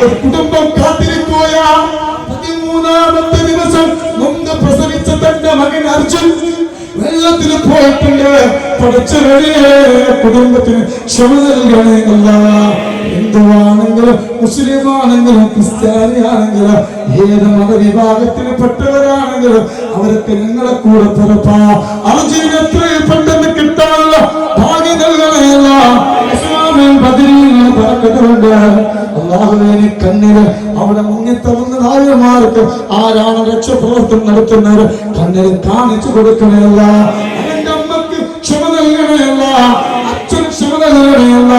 കുടുംബം കാത്തിരിക്കുകയാ. പതിമൂന്നാമത്തെ ദിവസം നൊന്ത് പ്രസവിച്ച തന്റെ മകൻ അർജുൻ വെള്ളത്തിൽ പോയിട്ടുണ്ട്. കുടുംബത്തിന് ക്ഷമ നൽകണേ അല്ല. ഹിന്ദുവാണെങ്കിലും മുസ്ലിം ആണെങ്കിലും ക്രിസ്ത്യാനി ആണെങ്കിലും ഏത് മതവിഭാഗത്തിൽ പെട്ടവരാണെങ്കിലും അവരൊക്കെ നിങ്ങളെ കൂടെ തുറപ്പാ അർജുന ബദരീനെ പറക്കുന്നുണ്ട് അള്ളാഹുവിനെ കണ്ണിൽ അവിടെ മുങ്ങിത്തവുന്ന നായകന്മാർക്ക് ആരാണ് രക്ഷപ്രവർത്തനം നടത്തുന്നത്? കണ്ണിൽ കാണിച്ചു കൊടുക്കണമല്ല അവന്റെ അമ്മയ്ക്ക് ക്ഷമ നൽകണമല്ല അച്ഛന് ക്ഷമ നൽകണമല്ല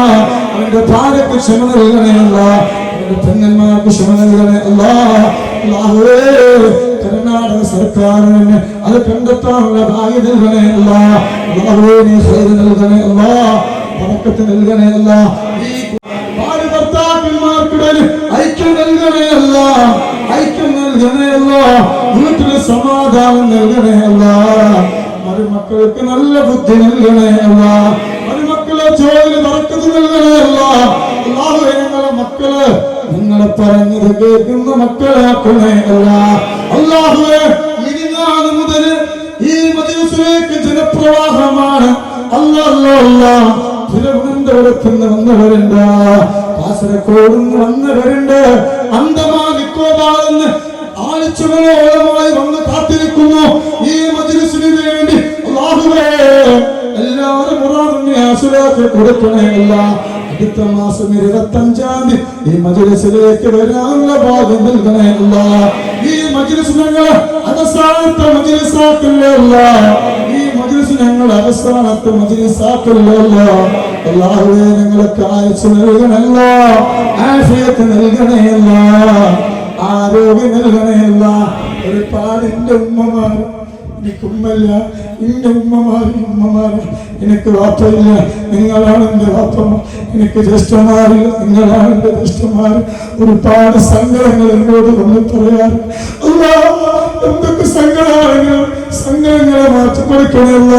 അവന്റെ ഭാര്യക്ക് ക്ഷമ നൽകണമല്ല അവന്റെ പെങ്ങന്മാർക്ക് ക്ഷമ നൽകണമല്ല അല്ലാഹുവേ കർണാടക സർക്കാരിന് അത് കണ്ടെത്താനുള്ള ഭാഗ്യം നൽകണമല്ല അല്ലാഹുവേ നീ ഹൈർ നൽകണമല്ല പറക്കത്ത് നൽകണമല്ല ഈ നൽകണമല്ല സമാധാനം സമാധാനം അല്ല. മരുമക്കൾക്ക് നല്ല ബുദ്ധി നൽകണേ അല്ല. മരുമക്കളെ ജോലി നൽകണേ അല്ല. അല്ലാഹുവേ ഞങ്ങളെ മക്കൾ നിങ്ങളെ പറഞ്ഞത് കേൾക്കുന്ന മക്കളാക്കണേ അല്ല. അല്ലാഹുവേ ഇനിയാണ് മുതൽ ഈ മദീസിലേക്ക് ജനപ്രവാഹമാണ്. അല്ലല്ല തിരുവനന്തപുരത്ത് വന്നവരുണ്ട്. കാസർഗോഡ് വന്നവരുണ്ട്. അന്തമാ നിക്കോബാറിന്ന് ഈ വേണ്ടി മാസം ഈ മജ്ലിസിലേക്ക് വരാനുള്ള ഈ അവസാനത്തെ ഈ ആരോഗ്യം നൽകണമല്ല ഒരുപാട് എന്റെ ഉമ്മമാർ എനിക്ക് ഉമ്മല്ല എന്റെ ഉമ്മമാർ ഉമ്മമാർ എനിക്ക് വാപ്പയില്ല. നിങ്ങളാണ് എന്റെ വാപ്പമ്മ എനിക്ക് ജ്യേഷ്ഠമാരില്ല നിങ്ങളാണ് എന്റെ ജ്യേഷ്ഠമാർ ഒരുപാട് സങ്കടങ്ങൾ എന്നോട് വന്ന് പറയാറ്. എന്തൊക്കെ സങ്കടമാണെങ്കിലും സങ്കടങ്ങളെ മാറ്റി കൊടുക്കണമല്ല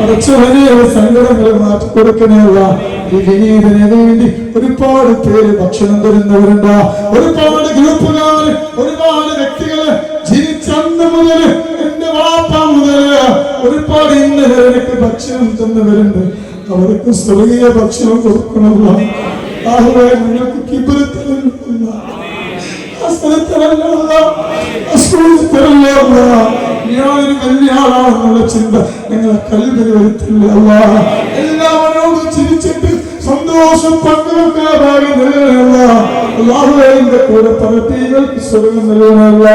കുറച്ച് വലിയ സങ്കടങ്ങളെ മാറ്റി കൊടുക്കണമല്ല വേണ്ടി ഒരുപാട് പേര് ഭക്ഷണം തരുന്നവരുണ്ട്. ഒരുപാട് ഗ്രൂപ്പുകാര് ഒരുപാട് വ്യക്തികൾ ജീവിച്ചന്ന് മുതൽ എന്റെ വാപ്പ മുതൽ ഒരുപാട് ഇന്ന് എനിക്ക് ഭക്ഷണം തന്നവരുണ്ട്. അവർക്ക് സ്വർഗീയ ഭക്ഷണം കൊടുക്കണമല്ല. ആഹുവേ നിങ്ങൾക്ക് കിബിരത്തിലുള്ള ഞാനൊരു കല്യാണാണെന്നുള്ള ചിന്ത നിങ്ങളെ കൽവിൽ വരുത്തില്ല സന്തോഷം പങ്കുവെക്കാൻ ഭാഗ്യം നൽകണമല്ല അള്ളാഹുവിന്റെ കൂടെ പല സ്വർഗം നൽകണമല്ല